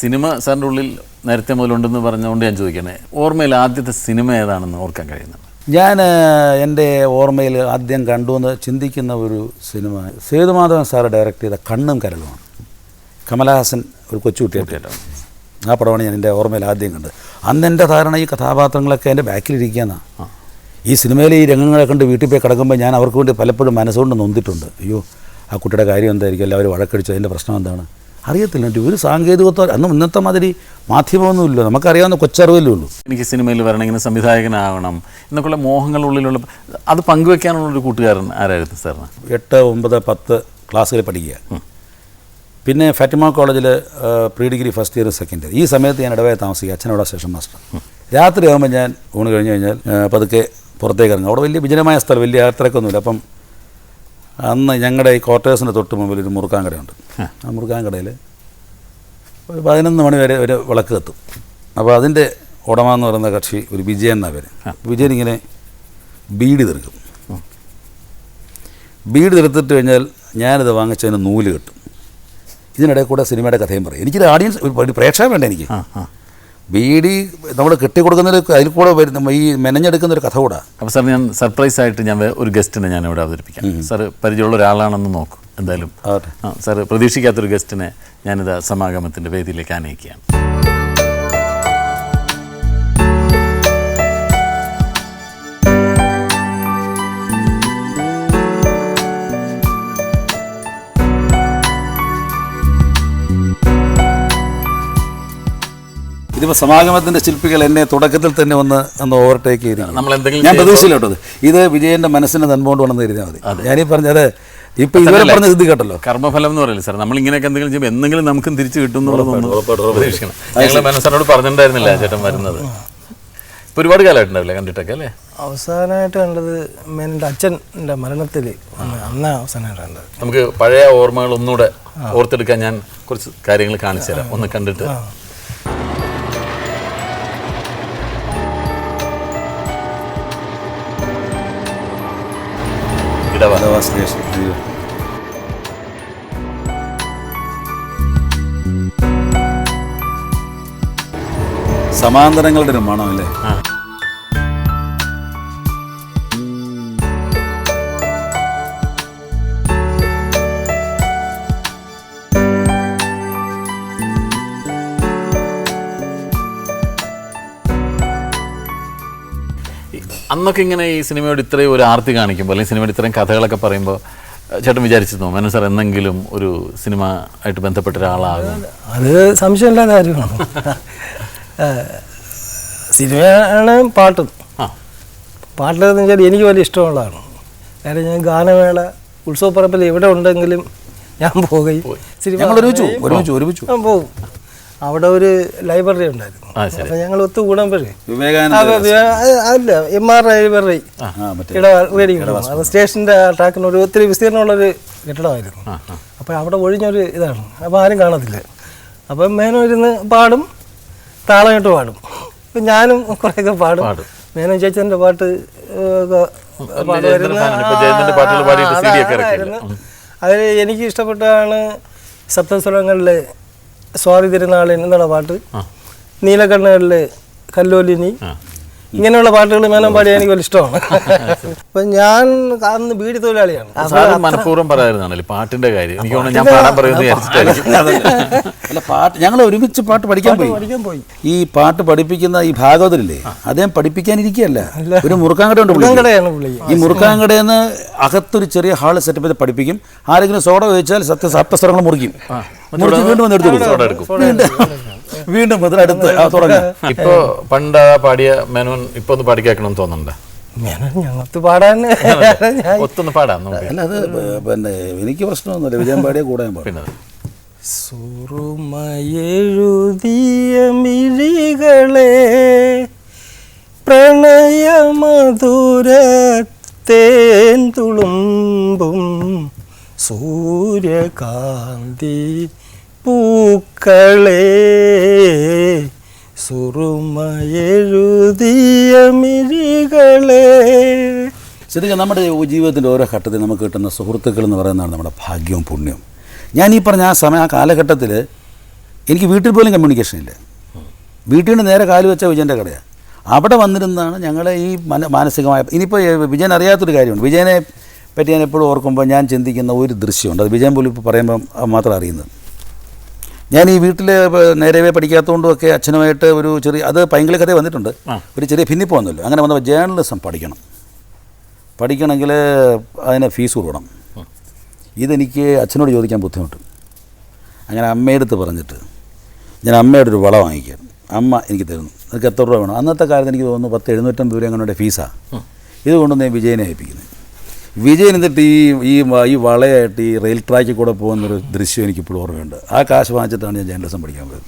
Cinema സാറിന്റെ ഉള്ളിൽ നേരത്തെ മുതലുണ്ടെന്ന് പറഞ്ഞുകൊണ്ട് ഞാൻ ചോദിക്കണേ ഓർമ്മയിൽ ആദ്യത്തെ സിനിമ ഏതാണെന്ന് ഓർക്കാൻ കഴിയുന്നത് ഞാൻ എന്റെ ഓർമ്മയിൽ ആദ്യം കണ്ടു എന്ന് ചിന്തിക്കുന്ന ഒരു സിനിമ സേതുമാധവൻ സാറ് ഡയറക്റ്റ് ചെയ്ത കണ്ണും കരളുമാണ്. കമലഹാസൻ ഒരു കൊച്ചുകുട്ടിയായിട്ടാണ് ആ പടമാണ് ഞാൻ എന്റെ ഓർമ്മയിൽ ആദ്യം കണ്ടത്. അന്ന് എന്റെ ധാരണ ഈ കഥാപാത്രങ്ങളൊക്കെ എന്റെ ബാക്കിലിരിക്കുകയെന്നാണ് ഈ സിനിമയിലെ ഈ രംഗങ്ങളെ കണ്ട് വീട്ടിൽ പോയി കിടക്കുമ്പോൾ ഞാൻ അവർക്ക് വേണ്ടി പലപ്പോഴും മനസ്സുകൊണ്ട് നൊന്തിട്ടുണ്ട് അയ്യോ ആ കുട്ടിയുടെ കാര്യം എന്തായിരിക്കും? എല്ലാവരും വഴക്കടിച്ചു അതിന്റെ പ്രശ്നം എന്താണ്? അറിയത്തില്ല. ഒരു സാങ്കേതികത്വം അന്ന് ഇന്നത്തെ മാതിരി മാധ്യമമൊന്നുമില്ല. നമുക്കറിയാവുന്ന കൊച്ചറിവല്ലേ ഉള്ളൂ. എനിക്ക് സിനിമയിൽ വരണം ഇങ്ങനെ സംവിധായകനാവണം എന്നൊക്കെയുള്ള മോഹങ്ങളുള്ളിലുള്ള അത് പങ്കുവെക്കാനുള്ള ഒരു കൂട്ടുകാരൻ ആരായിരുന്നു സാറിന്? എട്ട് ഒമ്പത് പത്ത് ക്ലാസ്സിൽ പഠിക്കുക. പിന്നെ ഫാറ്റിമ കോളേജിൽ pre degree first year second year. ഈ സമയത്ത് ഞാൻ ഇടവേ താമസിക്കുക അച്ഛനോട് സ്റ്റേഷൻ മാസ്റ്റർ രാത്രി ആകുമ്പോൾ ഞാൻ ഊണ് കഴിഞ്ഞ് കഴിഞ്ഞാൽ പതുക്കെ പുറത്തേക്ക് ഇറങ്ങും. അവിടെ വലിയ വിജനമായ സ്ഥലം വലിയ യാത്രക്കൊന്നുമില്ല. അപ്പം അന്ന് ഞങ്ങളുടെ ഈ ക്വാർട്ടേഴ്സിന്റെ തൊട്ട് മുമ്പിൽ ഒരു മുറുക്കാൻ കടയുണ്ട് ആ മുറുക്കാൻ കടയിൽ ഒരു പതിനൊന്ന് മണി വരെ ഒരു വിളക്ക് കത്തും. അപ്പോൾ അതിന്റെ ഉടമ എന്ന് പറയുന്ന കക്ഷി ഒരു വിജയൻ എന്നാ പേര്. വിജയൻ ഇങ്ങനെ ബീഡ് തീർക്കും. ബീഡ് തീർത്തിട്ട് കഴിഞ്ഞാൽ ഞാനിത് വാങ്ങിച്ചതിന് നൂൽ കിട്ടും. ഇതിനിടയിൽ കൂടെ സിനിമയുടെ കഥയും പറയും. എനിക്കൊരു ഓഡിയൻസ് ഒരു പ്രേക്ഷകൻ വേണ്ട എനിക്ക്. ബീഡി നമ്മൾ കെട്ടിക്കൊടുക്കുന്നതിൽ അതിൽ കൂടെ വരുന്ന ഈ മെനഞ്ഞെടുക്കുന്ന ഒരു കഥ കൂടാ. അപ്പോൾ സാർ ഞാൻ സർപ്രൈസ് ആയിട്ട് ഞാൻ ഒരു ഗസ്റ്റിനെ ഞാൻ ഇവിടെ അവതരിപ്പിക്കാം. സാർ പരിചയമുള്ള ഒരാളാണെന്ന് നോക്കും. എന്തായാലും. സാർ പ്രതീക്ഷിക്കാത്തൊരു ഗസ്റ്റിനെ ഞാനിത് സമാഗമത്തിന്റെ വേദിയിലേക്ക് ആനയിക്കുകയാണ്. ഇതിപ്പോൾ സമാഗമത്തിന്റെ ശില്പികൾ എന്നെ തുടക്കത്തിൽ തന്നെ ഒന്ന് ഒന്ന് ഓവർടേക്ക് ചെയ്തു നമ്മൾ എന്തെങ്കിലും ഞാൻ പ്രതീക്ഷയിലോട്ടത്. ഇത്. വിജയന്റെ മനസ്സിനെ നൻപോണ്ട് വേണമെന്ന് കരുതിയാൽ മതി. ഞാനീ പറഞ്ഞത് ഇപ്പം ഇതുവരെ പറഞ്ഞ ഇത് കേട്ടല്ലോ. കർമ്മഫലം എന്ന് പറയില്ല സാർ? നമ്മൾ ഇങ്ങനെയൊക്കെ എന്തെങ്കിലും ചെയ്യുമ്പോൾ എന്തെങ്കിലും നമുക്കും തിരിച്ചു കിട്ടും എന്നുള്ളതൊന്നും. പ്രതീക്ഷിക്കണം. ഞങ്ങൾ പറഞ്ഞിട്ടുണ്ടായിരുന്നില്ല ചേട്ടൻ വരുന്നത്. ഇപ്പൊ ഒരുപാട് കാലമായിട്ടുണ്ടാവില്ല കണ്ടിട്ടൊക്കെ അല്ലേ? അവസാനമായിട്ട് കണ്ടത് എന്റെ അച്ഛന്റെ മരണത്തിൽ അന്ന് അവസാനമായിട്ട് കണ്ടത്. നമുക്ക് പഴയ ഓർമ്മകൾ ഒന്നുകൂടെ ഓർത്തെടുക്കാൻ ഞാൻ കുറച്ച് കാര്യങ്ങൾ കാണിച്ചു തരാം ഒന്ന് കണ്ടിട്ട്. ഇടവ അഥവാ സ്റ്റേഷൻ അയ്യോ. സമാന്തരങ്ങളുടെ ഒരു മണം അല്ലേ അന്നൊക്കെ ഇങ്ങനെ ഈ സിനിമയോട് ഇത്രയും ഒരു ആർത്തി കാണിക്കുമ്പോൾ അല്ലെങ്കിൽ സിനിമയുടെ ഇത്രയും കഥകളൊക്കെ പറയുമ്പോൾ ചേട്ടൻ വിചാരിച്ചിരുന്നു? മനു സാർ എന്തെങ്കിലും ഒരു സിനിമ ആയിട്ട് ബന്ധപ്പെട്ട ഒരാളാകും അത് സംശയമില്ലാത്ത കാര്യമാണ്. സിനിമയാണ് പാട്ട്. ആ. എന്ന് വെച്ചാൽ എനിക്ക് വലിയ ഇഷ്ടമുള്ളതാണ്. കാര്യം ഞാൻ ഗാനമേള ഉത്സവപ്പറപ്പിൽ എവിടെ ഉണ്ടെങ്കിലും ഞാൻ പോകുകയും സിനിമ ഒരുമിച്ച് ഒരുമിച്ച് ഒരുമിച്ച് പോകും അവിടെ ഒരു ലൈബ്രറി ഉണ്ടായിരുന്നു. അപ്പൊ ഞങ്ങൾ ഒത്തു കൂടുമ്പോഴേ വിവേകാനന്ദ അല്ല എം ആർ ലൈബ്രറി. ഇടവേടിക്കണം അത് സ്റ്റേഷന്റെ ട്രാക്കിന് ഒരു ഒത്തിരി വിസ്തീർണമുള്ളൊരു കെട്ടിടമായിരുന്നു. അപ്പോൾ അവിടെ ഒഴിഞ്ഞൊരു ഇതാണ്. അപ്പോൾ ആരും കാണത്തില്ല. അപ്പം മേനോ ഇരുന്ന് പാടും താളമായിട്ട് പാടും. അപ്പം ഞാനും കുറേയൊക്കെ പാടും. മേനോ ചേച്ചന്റെ പാട്ട്. അതിൽ എനിക്ക് ഇഷ്ടപ്പെട്ടാണ് സപ്തസ്വരങ്ങളിലെ സ്വാതി തിരുനാളിന് എന്നുള്ള പാട്ട്. നീലക്കണ്ണുകളിലെ കല്ലോലിനി. ഇങ്ങനെയുള്ള പാട്ടുകൾ മേനം പാടിയാൽ എനിക്ക് വലിയ ഇഷ്ടമാണ്. അപ്പൊ ഞാൻ അന്ന് ബീഡി തൊഴിലാളിയാണ്. മനഃപൂർവം പറയാറുണ്ടാണല്ലേ പാട്ടിന്റെ കാര്യം. എനിക്ക് ഞാൻ പാടാൻ അല്ല പാട്ട് ഞങ്ങൾ ഒരുമിച്ച് പാട്ട് പഠിക്കാൻ പോയി. പഠിക്കാൻ പോയി. ഈ പാട്ട് പഠിപ്പിക്കുന്ന ഈ ഭാഗവതരില്ലേ അദ്ദേഹം പഠിപ്പിക്കാനിരിക്കുകയല്ല ഒരു മുറുക്കാങ്കട ഉണ്ട് ഈ മുറുക്കാങ്കടയെന്ന് അകത്തൊരു ചെറിയ ഹാൾ സെറ്റപ്പ് ചെയ്ത് പഠിപ്പിക്കും. ആരെങ്കിലും സോഡ ചോദിച്ചാൽ സത്യ സപ്തസ്വരങ്ങൾ മുറിക്കും. മുറിച്ച് വീണ്ടും വന്ന് എടുത്തു സോഡ എടുക്കും. വീണ്ടും അതിന് മുതൽ അടുത്ത് ആ, തുടങ്ങാം. ഇപ്പൊ പണ്ട് പാടിയ മേനോൻ ഇപ്പൊ ഒന്ന് പാടിക്കണം തോന്നുന്നുണ്ട്. മേനോൻ ഞങ്ങൾക്ക് പാടാൻ ഒത്തൊന്ന് പാടാം അല്ല അത് പിന്നെ എനിക്ക് പ്രശ്നമൊന്നുമില്ല. വിജയം പാടിയ കൂടെ പാടും. പിന്നെ സുറുമയെഴുതിയ മിഴികളെ പ്രണയമധുരത്തേൻ തുളുമ്പും സൂര്യകാന്തി പൂക്കളെ സുറുമയെഴുതിയ മിഴികളെ. ശരിക്കും നമ്മുടെ ജീവിതത്തിന്റെ ഓരോ ഘട്ടത്തിൽ നമുക്ക് കിട്ടുന്ന സുഹൃത്തുക്കൾ എന്ന് പറയുന്നതാണ് നമ്മുടെ ഭാഗ്യവും പുണ്യവും. ഞാൻ ഈ പറഞ്ഞ ആ സമയം ആ കാലഘട്ടത്തിൽ എനിക്ക് വീട്ടിൽ പോലും കമ്മ്യൂണിക്കേഷൻ ഇല്ല. വീട്ടിൽ നിന്ന് നേരെ കാൽ വെച്ച വിജയന്റെ കടയാണ് അവിടെ വന്നിരുന്നാണ് ഞങ്ങളെ ഈ മന മാനസികമായ ഇനിയിപ്പോൾ വിജയൻ അറിയാത്തൊരു കാര്യമുണ്ട്. വിജയനെ പറ്റി ഞാൻ എപ്പോഴും ഓർക്കുമ്പോൾ ഞാൻ ചിന്തിക്കുന്ന ഒരു ദൃശ്യമുണ്ട്. അത് വിജയൻ പോലും ഇപ്പോൾ പറയുമ്പോൾ മാത്രം അറിയുന്നത്. ഞാൻ ഈ വീട്ടിൽ നേരവേ പഠിക്കാത്തതുകൊണ്ടും ഒക്കെ അച്ഛനുമായിട്ട് ഒരു ചെറിയ അത് പൈങ്കിളി കഥ വന്നിട്ടുണ്ട്. ഒരു ചെറിയ ഭിന്നിപ്പ് വന്നല്ലോ. അങ്ങനെ വന്നപ്പോൾ ജേർണലിസം പഠിക്കണം. പഠിക്കണമെങ്കിൽ അതിന് ഫീസ് കൊടുക്കണം ഇതെനിക്ക് അച്ഛനോട് ചോദിക്കാൻ ബുദ്ധിമുട്ട്. അങ്ങനെ അമ്മയെടുത്ത് പറഞ്ഞിട്ട് ഞാൻ അമ്മയുടെ ഒരു വള വാങ്ങിക്കാൻ. അമ്മ എനിക്ക് തരുന്നു. നിനക്ക് എത്ര രൂപ വേണം? അന്നത്തെ കാലത്ത് എനിക്ക് തോന്നുന്നു പത്ത് എഴുന്നൂറ്റമ്പത് രൂപ അങ്ങനെ ഫീസാണ് ഇത് കൊണ്ടുവന്ന് ഞാൻ വിജയനെ ഏൽപ്പിക്കുന്നത് വിജയൻ എന്നിട്ട് ഈ ഈ ഈ വളയായിട്ട് ഈ റെയിൽ ട്രാക്കിൽ കൂടെ പോകുന്നൊരു ദൃശ്യം എനിക്കിപ്പോഴും ഓർമ്മയുണ്ട്. ആ കാശ് വാങ്ങിച്ചിട്ടാണ് ഞാൻ ജേർണലിസം പഠിക്കാൻ പോയത്.